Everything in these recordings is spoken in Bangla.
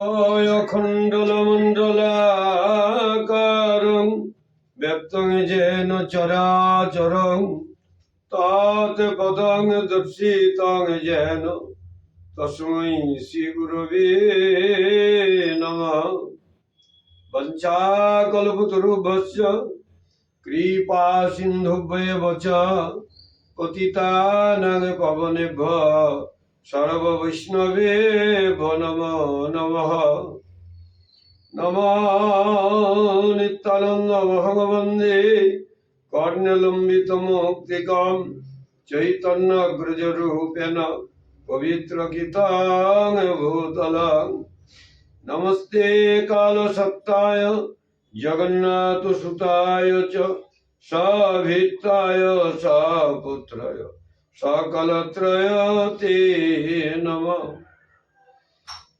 খণ্ডলমণ্ডলাকারং ব্যক্তং যেন চরাচরং তৎ পদং দর্শিতং যেন তস্मै শ্রীগুরবে নমঃ। বঞ্চাকল্পতরুভ্যশ্চ কৃপা সিন্ধুভ্যেব চ পতিতানাং পবনেভ্য। সর্ববৈষ্ণবে নম নমঃ। নম নিত্যানন্দ ভগবন্দে কর্ণলম্বিত মুক্তিকম চৈতন্য গ্রজরূপেণ পবিত্র গীতাং ভূতলং। নমস্তে কালসত্তায় জগন্নাথ সুতায় চ সভিত্তায় সপুত্রায়। সকলত্রয় তে নম।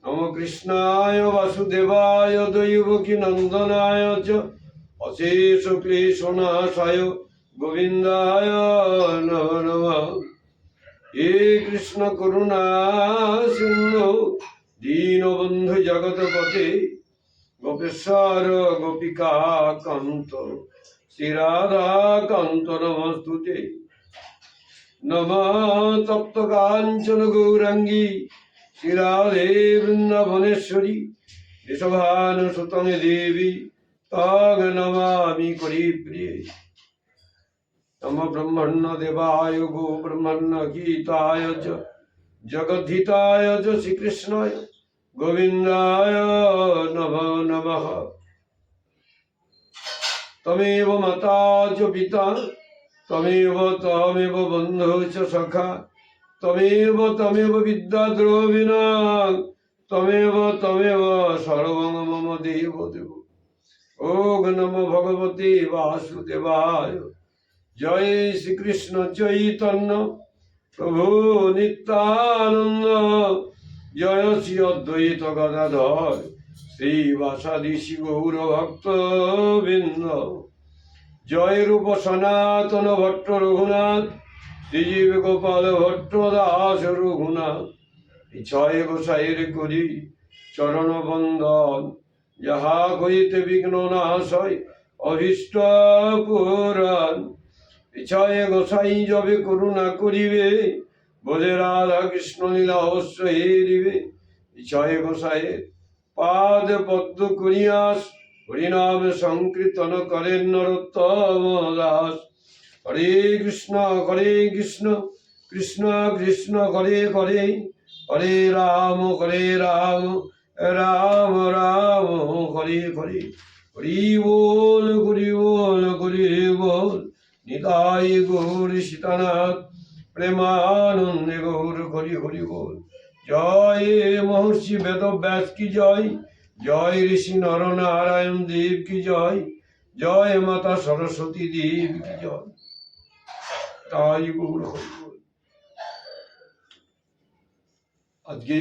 নম কৃষ্ণায় বাসুদেবায় দৈবকী নন্দনায় চ। অশেষ ক্লেশনাশায় গোবিন্দায় নম। নম হে কৃষ্ণ করুণা সিন্ধু, দীনবন্ধু জগৎপতে গোপেশ্বর গোপিকা কান্ত শ্রীরাধা কান্ত নমস্তুতে। নম তপ্ত কাঞ্চন গৌরাঙ্গী শ্রীরাধে বৃন্দাবনেশ্বরী ঋষভান সুতং দেবী তগ নমামি করি প্রিয়ে নম ব্রহ্মণ্য দেবায় গো ব্রহ্মণ্য গীতায় চ, জগদ্ধিতায় চ শ্রীকৃষ্ণায়, গোবিন্দায় নম নমঃ। তমেব মাতা চ পিতা তমেব তমেব বন্ধু চ সখা। তমেব তমেব বিদ্যা দ্রবিণা তমেব তমেব সর্বং মম দেব দেব। ও নম ভগবতে বাসুদেবায়। জয় শ্রীকৃষ্ণ চৈতন্য। প্রভু নিত্যানন্দ। জয় শ্রী অদ্বৈত গদাধর। শ্রীবাসাদি শ্রী গৌর ভক্ত বৃন্দ জয় রূপ সনাতন ভট্ট রঘুনাথ, শ্রীজীব গোপাল ভট্ট দাস রঘুনাথ। এই ছয় গোসাইয়ের করি চরণ বন্দন যাহা করিতে বিঘ্ন নাশয় অভীষ্ট পুরাণ। ছয় গোসাই যবে করুণা করিবে বোধে রাধা কৃষ্ণ লীলা অবশ্য হেরিবে ছয় গোসাইয়ের পাদ পদ্ম করিয়াস হরিনাম সংকীর্তন করেন নরোত্তম দাস। হরে কৃষ্ণ হরে কৃষ্ণ কৃষ্ণ কৃষ্ণ, হরে হরে হরে রাম হরে রাম রাম রাম, হরে হরে। হরি বল হরি বল হরি বল, নিতাই গৌর সীতানাথ, প্রেমানন্দে গৌর, হরি হরি বল। জয় মহর্ষি বেদ ব্যাস কি জয়? জয় ঋষি নর নারায়ণ দেব কি জয়? জয় মাতা সরস্বতী দেব কি জয়? তাই আজকে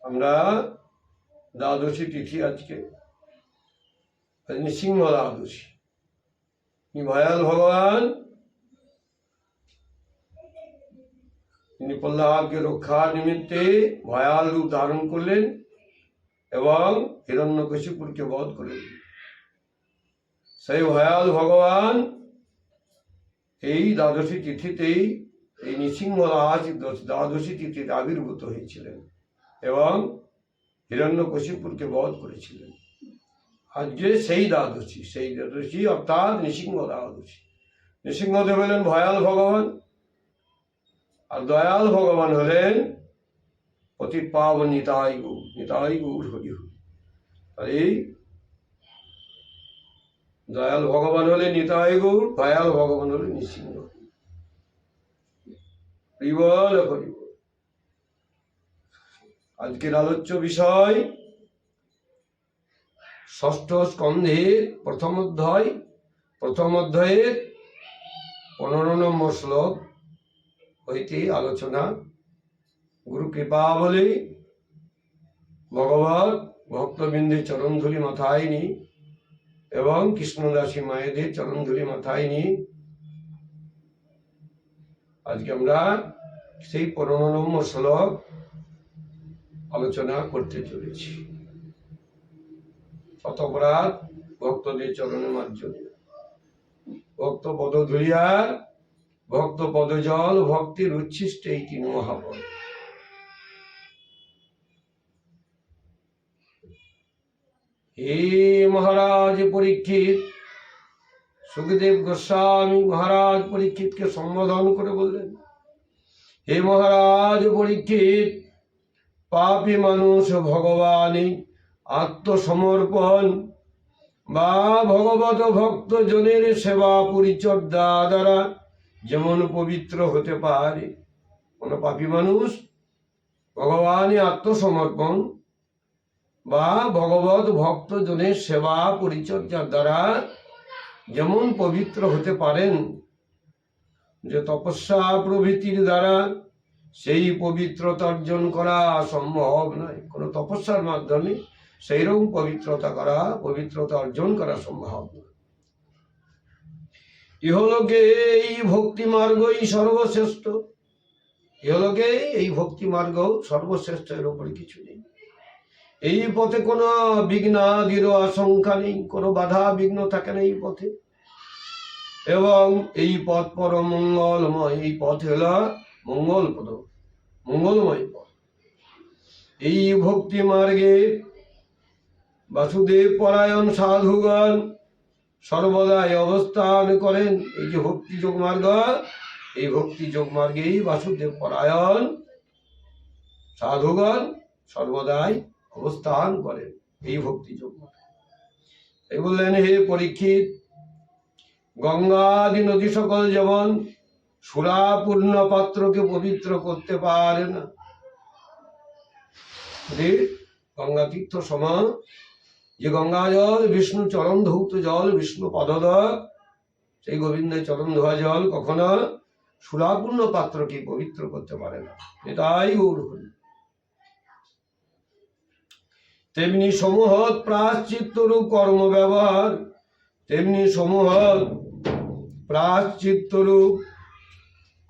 আমরা দ্বাদশী তিথি আজকে। আজ নৃসিংহ দ্বাদশী। ভয়াল ভগবান। তিনি প্রহ্লাদকে রক্ষার নিমিত্তে ভয়াল রূপ ধারণ করলেন। এবং হিরণ্যকশিপুরকে বধ করে সেই ভয়াল ভগবান এই দ্বাদশী তিথিতেই এই নৃসিংহ দ্বাদশী তিথিতে আবির্ভূত হয়েছিলেন এবং হিরণ্য হিরণ্যকশিপুরকে বধ করেছিলেন। আজকে সেই দ্বাদশী সেই দ্বাদশী অর্থাৎ নৃসিংহ দ্বাদশী। নৃসিংহদেব হলেন ভয়াল ভগবান আর দয়াল ভগবান হলেন অতি পাবন নিতাই গৌর। নিতাই গৌর আর এই দয়াল ভগবান হলে নিতাই গৌর, দয়াল ভগবান হলে হরিবল আজকের আলোচ্য বিষয় ষষ্ঠ স্কন্ধের প্রথম অধ্যায়। প্রথম অধ্যায়ের পনেরো নম্বর শ্লোক হইতে আলোচনা। গুরু কৃপা বলে ভগবত ভক্তবৃন্দের চরণধুলি মাথায় নি এবং কৃষ্ণদাসী মায়েদের চরণধুলি মাথায় নি আজকে আমরা সেই পনেরো শ্লোক আলোচনা করতে চলেছি। শতপরাধ ভক্তদের চরণের মাধ্যমে। ভক্ত পদ ধুলিয়ার ভক্ত পদজল ভক্তির উচ্ছিষ্ট এই তিন মহাপদ। হে মহারাজ পরীক্ষিত। সুখদেব গোস্বামী মহারাজ পরীক্ষিতকে সম্বোধন করে বললেন, হে মহারাজ পরীক্ষিত, পাপী মানুষ ভগবানই আত্মসমর্পণ বা ভগবত ভক্ত জনের সেবা পরিচর্যা দ্বারা যেমন পবিত্র হতে পারে, কোন পাপী মানুষ ভগবানই আত্মসমর্পণ বা ভগবত ভক্তজনের সেবা পরিচর্যার দ্বারা যেমন পবিত্র হতে পারেন, যে তপস্যা প্রভৃতির দ্বারা সেই পবিত্রতা অর্জন করা সম্ভব নয়। কোনো তপস্যার মাধ্যমে সেই রকম পবিত্রতা করা, পবিত্রতা অর্জন করা সম্ভব নয়। ইহলোকে এই ভক্তি মার্গই সর্বশ্রেষ্ঠ। ইহলোকে এই ভক্তি মার্গ সর্বশ্রেষ্ঠ এর উপরে কিছু নেই। এই পথে কোনো বিঘ্নাদিরও আশঙ্কা নেই, কোনো বাধা বিঘ্ন থাকে না এই পথে। এবং এই পথ পরম মঙ্গলময়, এই পথ হল মঙ্গলপদ, মঙ্গলময় পথ। এই ভক্তি মার্গে বাসুদেব পরায়ণ সাধুগণ সর্বদাই অবস্থান করেন। এই যে ভক্তি যোগ মার্গ, এই ভক্তি যোগ মার্গেই বাসুদেব পরায়ণ সাধুগণ সর্বদাই অবস্থান করেন এই ভক্তি যোগ এই বললেন, হে পরীক্ষিত, গঙ্গাদি নদী সকল যেমন সুরাপূর্ণ পাত্রকে পবিত্র করতে পারে না গঙ্গা তীর্থ সমান, যে গঙ্গা জল, বিষ্ণু চরণ ধৌত জল, বিষ্ণু পদদ, সেই গোবিন্দের চরণ ধোয়া জল কখনো সুরাপূর্ণ পাত্রকে পবিত্র করতে পারে না। এটাই গৌর তেমনি সমূহত প্রাশ্চিত্যরূপ কর্ম ব্যবহার তেমনি সমূহত প্রাশ্চিত্য রূপ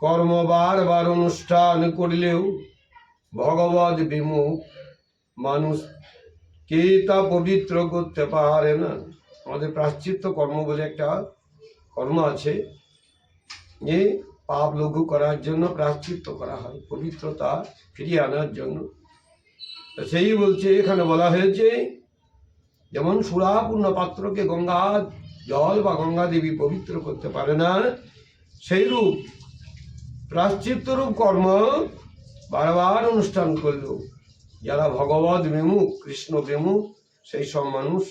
কর্ম বারবার অনুষ্ঠান করলেও ভগবত বিমুখ মানুষ কে তা পবিত্র করতে পারে না। আমাদের প্রাশ্চিত্য কর্ম বলে একটা কর্ম আছে, যে পাপ লঘু করার জন্য প্রাশ্চিত্য করা হয়, পবিত্রতা ফিরিয়ে আনার জন্য। সেই বলছে, এখানে বলা হয়েছে, যেমন সুরাপূর্ণ পাত্রকে গঙ্গা জল বা গঙ্গা দেবী পবিত্র করতে পারে না সেই রূপ প্রাশ্চিত্য রূপ কর্ম বারবার অনুষ্ঠান করল। যারা ভগবত বিমুখ কৃষ্ণ বিমুখ সেই সব মানুষ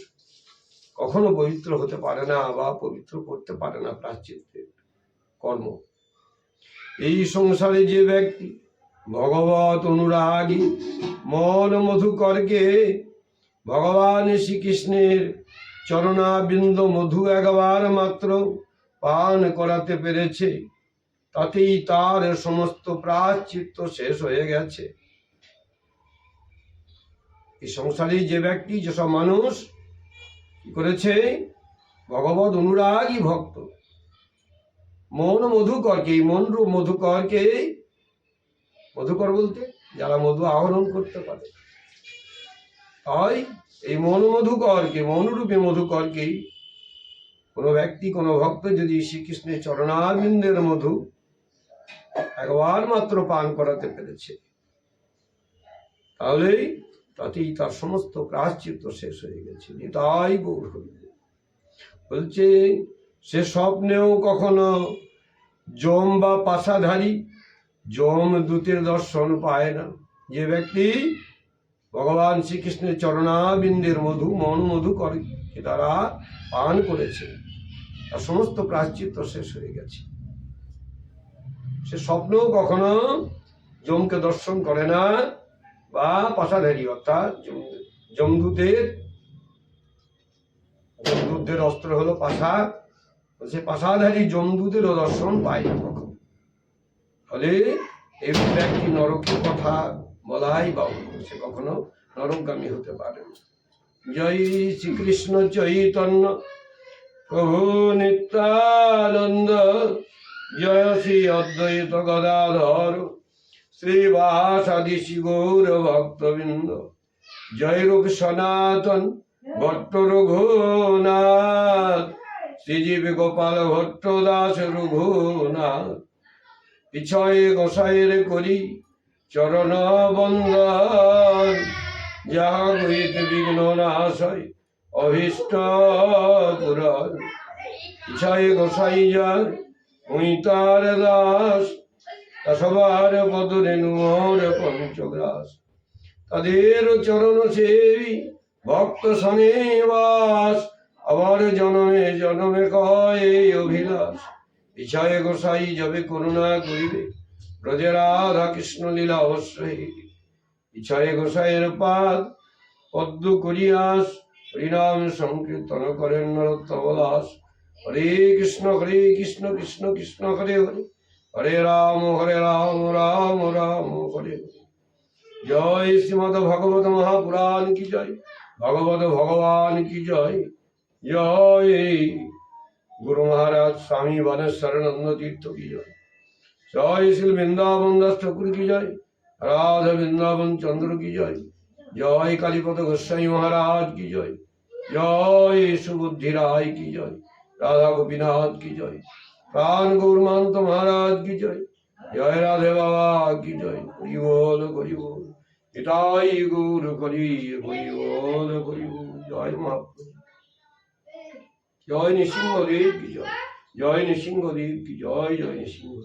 কখনো পবিত্র হতে পারে না বা পবিত্র করতে পারে না প্রাশ্চিত্যের কর্ম। এই সংসারে যে ব্যক্তি ভগবত অনুরাগী মন মধুকরকে ভগবান শ্রীকৃষ্ণের চরণাবিন্দ মধু একবার মাত্র পান করাতে পেরেছে। তাতেই তার সমস্ত প্রাশ্চিত্য শেষ হয়ে গেছে। এই সংসারে যে ব্যক্তি যেসব মানুষ কি করেছে? ভগবত অনুরাগী ভক্ত। মন মধুকরকে এই মন মধুকরকে মধুকর বলতে যারা মধু আহরণ করতে পারে। তাই এই মন মধুকরকে, মনরূপী মধুকরকে কোনো ব্যক্তি, কোনো ভক্ত যদি শ্রীকৃষ্ণের চরণারবিন্দের মধু একবার মাত্র পান করাতে পেরেছে তাহলেই তাতেই তার সমস্ত প্রাশ্চিত্য শেষ হয়ে গেছে। তাই গৌর বলছে, সে স্বপ্নেও কখনো জম বা পাশাধারী জম দূতের দর্শন পায় না। যে ব্যক্তি ভগবান শ্রীকৃষ্ণের চরণাবিন্দের মধু, মন মধু করে তারা পান করেছে। তার সমস্ত প্রাশ্চিত্য শেষ হয়ে গেছে। সে স্বপ্নেও কখনো যমকে দর্শন করে না, বা পাশাধারী অর্থাৎ জমদূতের জমদূতদের অস্ত্র হলো পাশা সে পাশাধারী জমদূতেরও দর্শন পায় না। ফলে এই ব্যক্তি নরকের কথা বলাই বা সে কখনো নরকগামী হতে পারে জয় শ্রীকৃষ্ণ চৈতন্য প্রভু নিত্যানন্দ। জয় শ্রী অদ্বৈত গদাধর শ্রীবাস আদি গৌর ভক্তবৃন্দ। জয় রূপ সনাতন ভট্ট রঘুনাথ। শ্রীজীব গোপাল ভট্ট দাস রঘুনাথ। পিছয়ে গোসাইয়ের করি চরণ বন্দন যাহা গৃহীত বিঘ্ন নাশয় অভীষ্ট পুরন পিছয়ে গোসাই যার উই তার দাস, তা সবার পদরেণু মোর পঞ্চগ্রাস তাদের চরণ সেবী ভক্ত সনে বাস, আবার জনমে জনমে কয় অভিলাষ। ইচ্ছায় গোসাই যাবে করুণা করিবে। ব্রজে রাধা কৃষ্ণ লীলা অবশ্যই। ইচ্ছায় গোসাইয়ের পাদ পদ্ম করিয়াস, হরিনাম সংকীর্তন করেন নরোত্তম দাস হরে কৃষ্ণ হরে কৃষ্ণ কৃষ্ণ কৃষ্ণ, হরে হরে। হরে রাম হরে রাম রাম রাম, হরে জয় শ্রীমদ ভগবত মহাপুরাণ কি জয়? ভগবত ভগবান কি জয়? জয় গুরু মহারাজ স্বামী বনেশ্বরানন্দ তীর্থ কি জয়? জয় শ্রী বৃন্দাবন দাস ঠাকুর কি জয়? রাধা বৃন্দাবন চন্দ্র কি জয়? জয় কালীপদ গোস্বামী মহারাজ কি জয়? জয় সুবুদ্ধি রায় কি জয়? রাধা গোপীনাথ কি জয়? প্রাণ গৌরমান্ত মহারাজ কি জয়? জয় রাধে বাবা কি জয়? হরি বল এটাই গৌর করি বল হরি জয় মহাপ্রভু 伢一年辛苦点比较，伢一年辛苦点比伢一家人辛苦。